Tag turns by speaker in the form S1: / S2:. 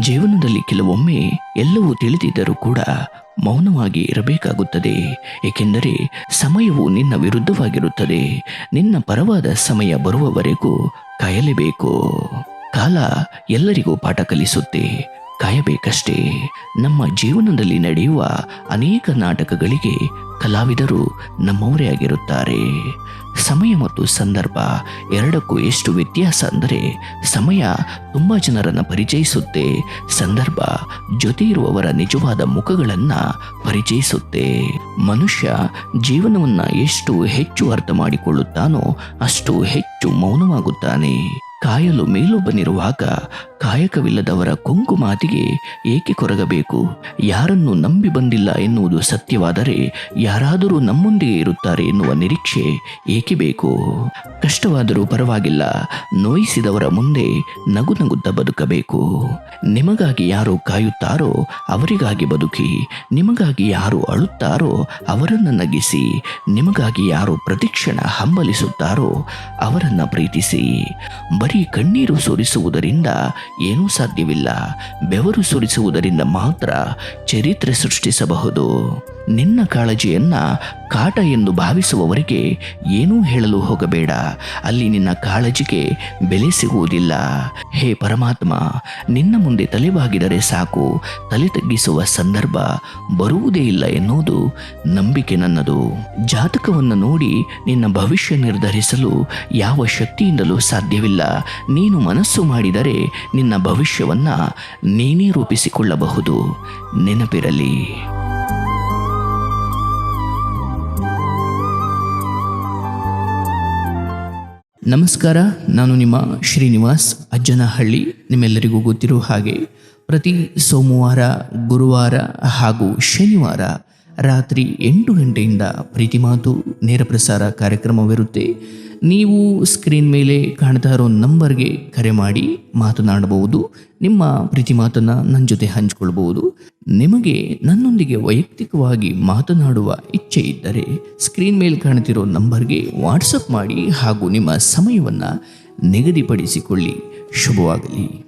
S1: ಜೀವನದಲ್ಲಿ ಕೆಲವೊಮ್ಮೆ ಎಲ್ಲವೂ ತಿಳಿದಿದ್ದರೂ ಕೂಡ ಮೌನವಾಗಿ ಇರಬೇಕಾಗುತ್ತದೆ. ಏಕೆಂದರೆ ಸಮಯವು ನಿನ್ನ ವಿರುದ್ಧವಾಗಿರುತ್ತದೆ. ನಿನ್ನ ಪರವಾದ ಸಮಯ ಬರುವವರೆಗೂ ಕಾಯಲೇಬೇಕು. ಕಾಲ ಎಲ್ಲರಿಗೂ ಪಾಠ ಕಲಿಸುತ್ತೆ. ಕಾಯಬೇಕಷ್ಟೇ. ನಮ್ಮ ಜೀವನದಲ್ಲಿ ನಡೆಯುವ ಅನೇಕ ನಾಟಕಗಳಿಗೆ ಕಲಾವಿದರು ನಮ್ಮವರೇ ಆಗಿರುತ್ತಾರೆ. ಸಮಯ ಮತ್ತು ಸಂದರ್ಭ ಎರಡಕ್ಕೂ ಎಷ್ಟು ವ್ಯತ್ಯಾಸ ಅಂದರೆ ಸಮಯ ತುಂಬ ಜನರನ್ನು ಪರಿಚಯಿಸುತ್ತೆ, ಸಂದರ್ಭ ಜೊತೆ ಇರುವವರ ನಿಜವಾದ ಮುಖಗಳನ್ನು ಪರಿಚಯಿಸುತ್ತೆ. ಮನುಷ್ಯ ಜೀವನವನ್ನು ಎಷ್ಟು ಹೆಚ್ಚು ಅರ್ಥ ಮಾಡಿಕೊಳ್ಳುತ್ತಾನೋ ಅಷ್ಟು ಹೆಚ್ಚು ಮೌನವಾಗುತ್ತಾನೆ. ಕಾಯಲು ಮೇಲೊಬ್ಬನಿರುವಾಗ ಕಾಯಕವಿಲ್ಲದವರ ಕೊಂಕು ಮಾತಿಗೆ ಏಕೆ ಕೊರಗಬೇಕು? ಯಾರನ್ನು ನಂಬಿ ಬಂದಿಲ್ಲ ಎನ್ನುವುದು ಸತ್ಯವಾದರೆ ಯಾರಾದರೂ ನಮ್ಮೊಂದಿಗೆ ಇರುತ್ತಾರೆ ಎನ್ನುವ ನಿರೀಕ್ಷೆ ಏಕೆ ಬೇಕು? ಕಷ್ಟವಾದರೂ ಪರವಾಗಿಲ್ಲ, ನೋಯಿಸಿದವರ ಮುಂದೆ ನಗು ನಗುತ್ತಾ ಬದುಕಬೇಕು. ನಿಮಗಾಗಿ ಯಾರು ಕಾಯುತ್ತಾರೋ ಅವರಿಗಾಗಿ ಬದುಕಿ, ನಿಮಗಾಗಿ ಯಾರು ಅಳುತ್ತಾರೋ ಅವರನ್ನು ನಗಿಸಿ, ನಿಮಗಾಗಿ ಯಾರು ಪ್ರತಿಕ್ಷಣ ಹಂಬಲಿಸುತ್ತಾರೋ ಅವರನ್ನು ಪ್ರೀತಿಸಿ. ಬರೀ ಕಣ್ಣೀರು ಸುರಿಸುವುದರಿಂದ ಏನೂ ಸಾಧ್ಯವಿಲ್ಲ. ಬೆವರು ಸುರಿಸುವುದರಿಂದ ಮಾತ್ರ ಚರಿತ್ರೆ ಸೃಷ್ಟಿಸಬಹುದು. ನಿನ್ನ ಕಾಳಜಿಯನ್ನ ಕಾಟ ಎಂದು ಭಾವಿಸುವವರಿಗೆ ಏನೂ ಹೇಳಲು ಹೋಗಬೇಡ. ಅಲ್ಲಿ ನಿನ್ನ ಕಾಳಜಿಗೆ ಬೆಲೆ ಸಿಗುವುದಿಲ್ಲ. ಹೇ ಪರಮಾತ್ಮ, ನಿನ್ನ ಮುಂದೆ ತಲೆಬಾಗಿದರೆ ಸಾಕು. ತಲೆ ತಗ್ಗಿಸುವ ಸಂದರ್ಭ ಬರುವುದೇ ಇಲ್ಲ ಎನ್ನುವುದು ನಂಬಿಕೆ ನನ್ನದು. ಜಾತಕವನ್ನು ನೋಡಿ ನಿನ್ನ ಭವಿಷ್ಯ ನಿರ್ಧರಿಸಲು ಯಾವ ಶಕ್ತಿಯಿಂದಲೂ ಸಾಧ್ಯವಿಲ್ಲ. ನೀನು ಮನಸ್ಸು ಮಾಡಿದರೆ ನಿನ್ನ ಭವಿಷ್ಯವನ್ನ ನೀನೇ ರೂಪಿಸಿಕೊಳ್ಳಬಹುದು. ನೆನಪಿರಲಿ. ನಮಸ್ಕಾರ ನಾನು ನಿಮ್ಮ ಶ್ರೀನಿವಾಸ್ ಅಜ್ಜನಹಳ್ಳಿ. ನಿಮ್ಮೆಲ್ಲರಿಗೂ ಗೊತ್ತಿರೋ ಹಾಗೆ ಪ್ರತಿ ಸೋಮವಾರ ಗುರುವಾರ ಹಾಗೂ ಶನಿವಾರ ರಾತ್ರಿ ಎಂಟು ಗಂಟೆಯಿಂದ ಪ್ರೀತಿ ಮಾತು, ನೇರ ಪ್ರಸಾರ ಕಾರ್ಯಕ್ರಮವಿರುತ್ತೆ. ನೀವು ಸ್ಕ್ರೀನ್ ಮೇಲೆ ಕಾಣ್ತಾ ಇರೋ ನಂಬರ್ಗೆ ಕರೆ ಮಾಡಿ ಮಾತನಾಡಬಹುದು. ನಿಮ್ಮ ಪ್ರೀತಿ ಮಾತನ್ನು ನನ್ನ ಜೊತೆ ಹಂಚಿಕೊಳ್ಬಹುದು. ನಿಮಗೆ ನನ್ನೊಂದಿಗೆ ವೈಯಕ್ತಿಕವಾಗಿ ಮಾತನಾಡುವ ಇಚ್ಛೆ ಇದ್ದರೆ ಸ್ಕ್ರೀನ್ ಮೇಲೆ ಕಾಣ್ತಿರೋ ನಂಬರ್ಗೆ ವಾಟ್ಸಪ್ ಮಾಡಿ ಹಾಗೂ ನಿಮ್ಮ ಸಮಯವನ್ನು ನಿಗದಿಪಡಿಸಿಕೊಳ್ಳಿ. ಶುಭವಾಗಲಿ.